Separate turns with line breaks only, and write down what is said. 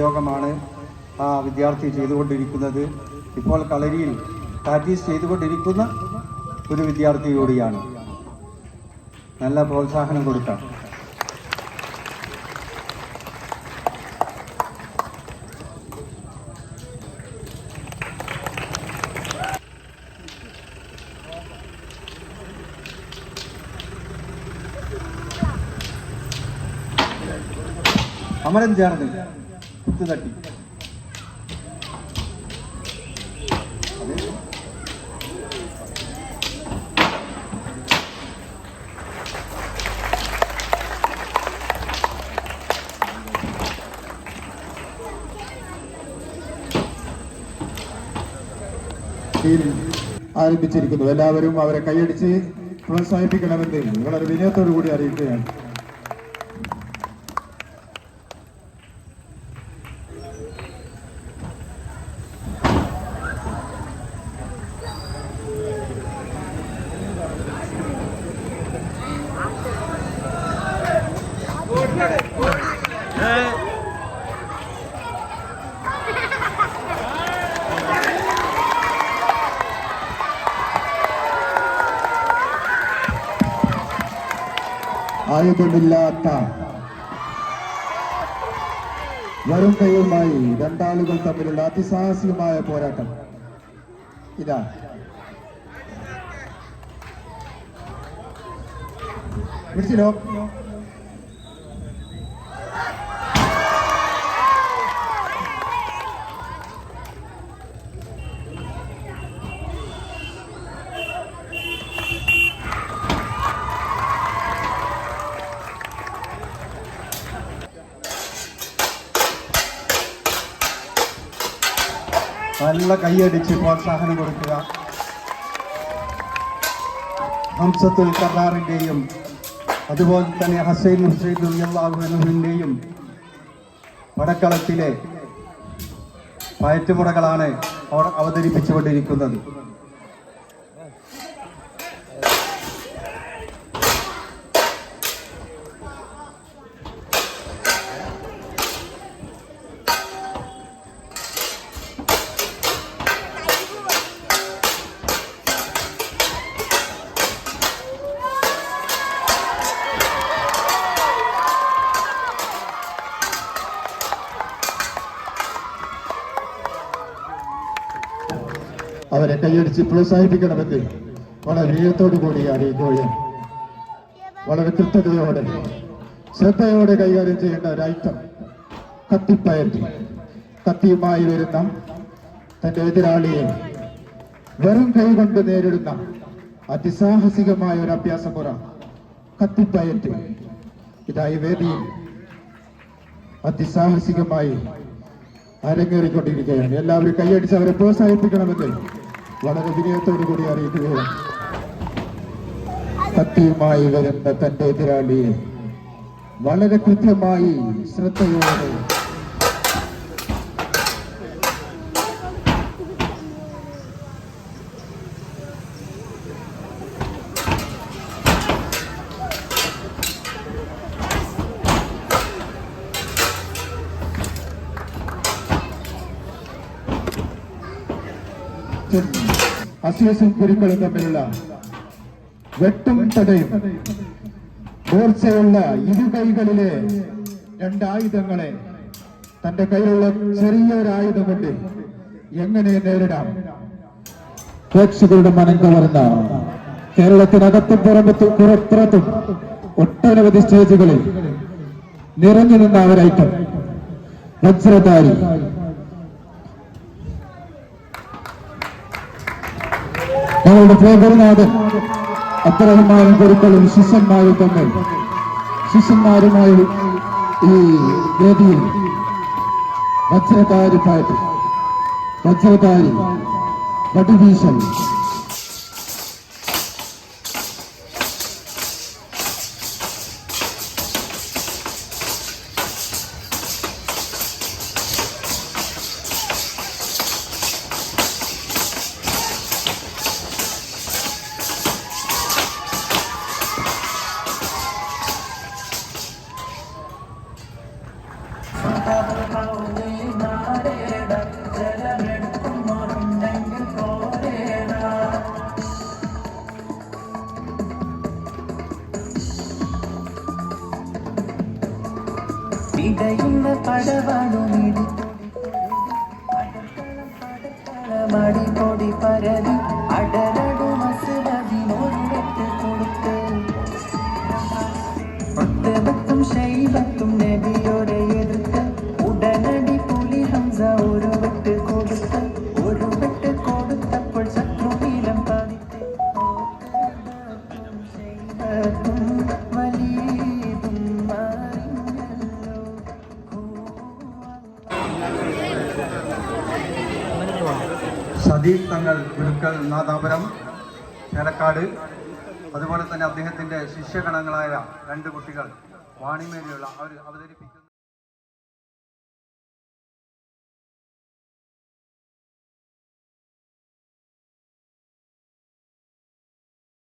പ്രയോഗമാണ് ആ വിദ്യാർത്ഥി ചെയ്തുകൊണ്ടിരിക്കുന്നത്. ഇപ്പോൾ കളരിയിൽ പ്രാക്ടീസ് ചെയ്തുകൊണ്ടിരിക്കുന്ന ഒരു വിദ്യാർത്ഥി കൂടിയാണ്. നല്ല പ്രോത്സാഹനം കൊടുക്കാം. അമരൻ ചേർന്ന് കുത്തു തട്ടി.
ആരംഭിച്ചിരിക്കുന്നു. എല്ലാവരും അവരെ കൈയടിച്ച് പ്രോത്സാഹിപ്പിക്കണമെന്ന് വളരെ വിനയത്തോടു കൂടി അറിയിക്കുകയാണ്. ആയുധമില്ലാത്ത വരും കൈയുമായി രണ്ടാളുകൾ തമ്മിലുള്ള അതിസാഹസികമായ പോരാട്ടം. ഇതാ. പിടിച്ചില്ലോ
നല്ല കൈയടിച്ച് പ്രോത്സാഹനം കൊടുക്കുക. ഹംസത്തുൽ കറാറിന്റെയും അതുപോലെ തന്നെ ഹസൈൻ ഹുസൈൻ അള്ളാഹുവിന്റെയും പടക്കളത്തിലെ പയറ്റുമുറകളാണ് അവർ അവതരിപ്പിച്ചുകൊണ്ടിരിക്കുന്നത്.
അവരെ കൈയടിച്ച് പ്രോത്സാഹിപ്പിക്കണമെങ്കിൽ വളരെ വിനയത്തോടു കൂടി അറിയിക്കുകയും വളരെ കൃത്യതയോടെ ശ്രദ്ധയോടെ കൈകാര്യം ചെയ്യേണ്ട ഒരു ഐറ്റം കത്തിപ്പയറ്റി. കത്തിയുമായി വരുന്ന തന്റെ എതിരാളിയെ വെറും കൈകൊണ്ട് നേരിടുന്ന അതിസാഹസികമായ ഒരു അഭ്യാസമുറ കത്തിപ്പയറ്റ്. ഇതായി വേദിയിൽ അതിസാഹസികമായി അരങ്ങേറിക്കൊണ്ടിരിക്കുകയാണ്. എല്ലാവരും കൈയടിച്ച് അവരെ പ്രോത്സാഹിപ്പിക്കണമെന്ന് വളരെ വിനയത്തോടു കൂടി അറിയിക്കുകയാണ് കത്തിയുമായി വരുന്ന തന്റെ എതിരാളിയെ വളരെ കൃത്യമായി ശ്രദ്ധയോടെ അസ്യസും കുരുക്കളും തമ്മിലുള്ള വെട്ടും തടയും മൂർച്ചയുള്ള ഇരു കൈകളിലെ രണ്ടായുധങ്ങളെ തന്റെ കയ്യിലുള്ള ചെറിയൊരായുധം കൊണ്ട് എങ്ങനെ നേരിടാം? പ്രേക്ഷകരുടെ മനം കവർന്ന കേരളത്തിനകത്തും പുറമത്തും പുറത്തും ഒട്ടനവധി സ്റ്റേജുകളിൽ നിറഞ്ഞു നിന്ന അവരൈറ്റം വജ്രധാരി. ഞങ്ങളുടെ പ്രേമനാഥൻ അബ്ദുറഹ്മാനും ഗുരുക്കളും ശിഷ്യന്മാരും തമ്മിൽ. ശിഷ്യന്മാരുമായി ഈ വേദിയിൽ വജ്രധാരി പാട്ട് വജ്രധാരി വടിവീശൽ
വിതയുന്ന പടവാണു മടിപ്പൊടി പരതി അടര
സദീഖ് തങ്ങൾ ഗുരുക്കൾ നാദാപുരം ചേലക്കാട്. അതുപോലെ തന്നെ അദ്ദേഹത്തിന്റെ ശിഷ്യഗണങ്ങളായ രണ്ട് കുട്ടികൾ വാണിമേലിയുള്ള അവർ അവതരിപ്പിക്കുന്ന